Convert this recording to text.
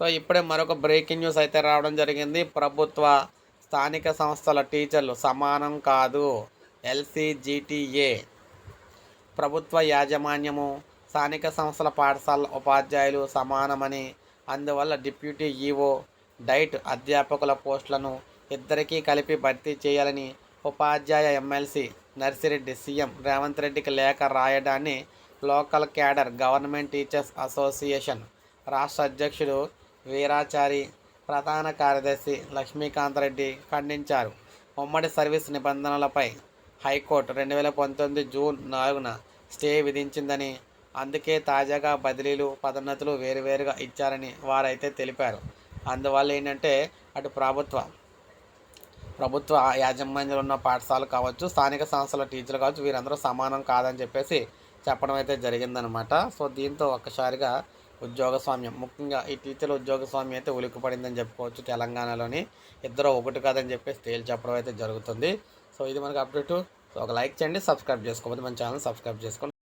So ఇప్పుడే మరొక breaking news అయితే రావడం జరిగింది. ప్రభుత్వ స్థానిక సంస్థల టీచర్లు సమానం కాదు. ఎల్సీజీటీఏ ప్రభుత్వ యాజమాన్యము స్థానిక సంస్థల పాఠశాల ఉపాధ్యాయులు సమానమని అందువల్ల డిప్యూటీ ఈఓ డైట్ అధ్యాపకుల పోస్టులను ఇద్దరికీ కలిపి భర్తీ చేయాలని ఉపాధ్యాయ ఎమ్మెల్సీ నర్సిరెడ్డి సీఎం రేవంత్ రెడ్డికి లేఖ రాయడాన్ని local cadre government teachers association రాష్ట్ర అధ్యక్షుడు వీరాచారి ప్రధాన కార్యదర్శి లక్ష్మీకాంత్ రెడ్డి ఖండించారు. ఉమ్మడి సర్వీస్ నిబంధనలపై హైకోర్టు రెండు వేల పంతొమ్మిది జూన్ నాలుగున స్టే విధించిందని అందుకే తాజాగా బదిలీలు పదోన్నతులు వేరువేరుగా ఇచ్చారని వారైతే తెలిపారు. అందువల్ల ఏంటంటే అటు ప్రభుత్వ ప్రభుత్వ యాజమాన్యంలో ఉన్న పాఠశాలలు కావచ్చు స్థానిక సంస్థల టీచర్లు కావచ్చు వీరందరూ సమానం కాదని చెప్పేసి చెప్పడం అయితే జరిగిందనమాట సో దీంతో ఒక్కసారిగా ఉద్యోగస్వామ్యం. ముఖ్యంగా ఈ టీచర్ల ఉద్యోగస్వామ్యం అయితే ఉలిక్కిపడిందని చెప్పుకోవచ్చు తెలంగాణలోని. ఇద్దరు ఒకటి కాదని చెప్పేసి తేల్చి చెప్పడం అయితే జరుగుతుంది. సో ఇది మనకు అప్డేట్. సో ఒక లైక్ చేయండి సబ్స్క్రైబ్ చేసుకోకపోతే మన ఛానల్ సబ్స్క్రైబ్ చేసుకోండి.